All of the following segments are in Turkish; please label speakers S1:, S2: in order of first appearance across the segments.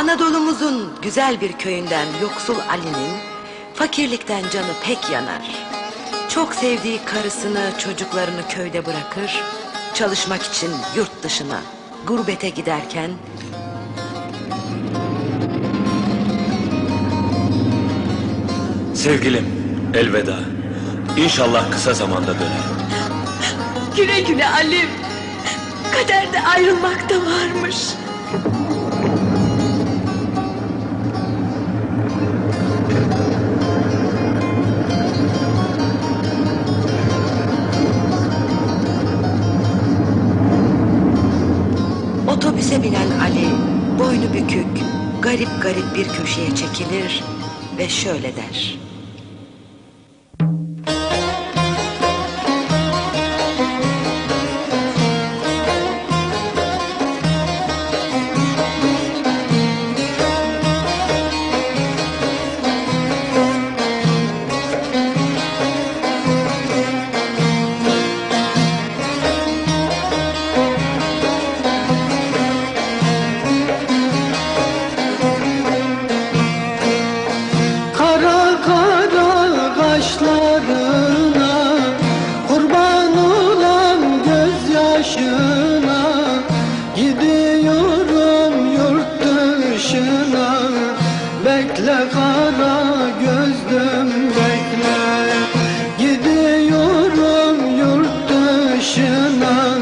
S1: Anadolu'muzun güzel bir köyünden yoksul Ali'nin fakirlikten canı pek yanar. Çok sevdiği karısını, çocuklarını köyde bırakır, çalışmak için yurt dışına, gurbete giderken
S2: Sevgilim, elveda. İnşallah kısa zamanda dönerim.
S3: Güle güle Alim. Kaderde ayrılmak da varmış.
S1: Otobüse binen Ali boynu bükük, garip garip bir köşeye çekilir ve şöyle der.
S4: Kara kaşlarına Kurban olan gözyaşına Gidiyorum yurt dışına. Bekle kara gözlüm bekle. Gidiyorum yurt dışına.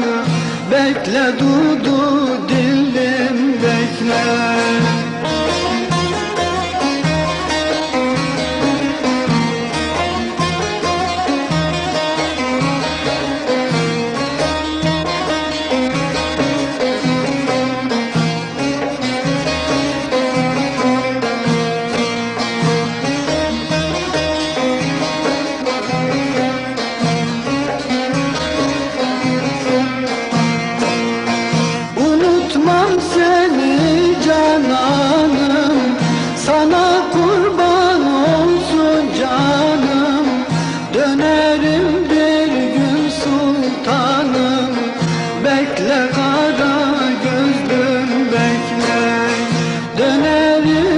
S4: Bekle dudu dilim bekle Sana kurban olsun canım Dönerim bir gün sultanım. Bekle kara gözlüm bekle. Dönerim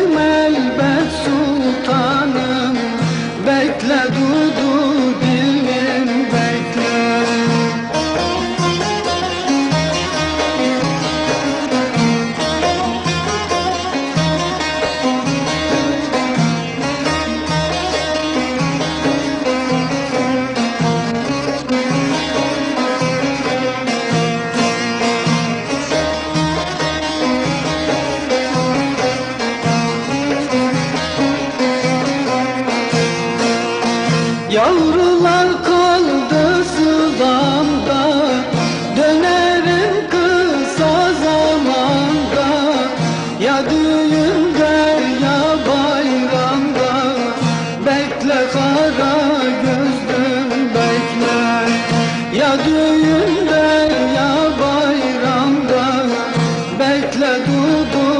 S4: Ya düğünde ya bayramda Bekle kara gözlüm bekle. Ya düğünde ya bayramda Bekle dudum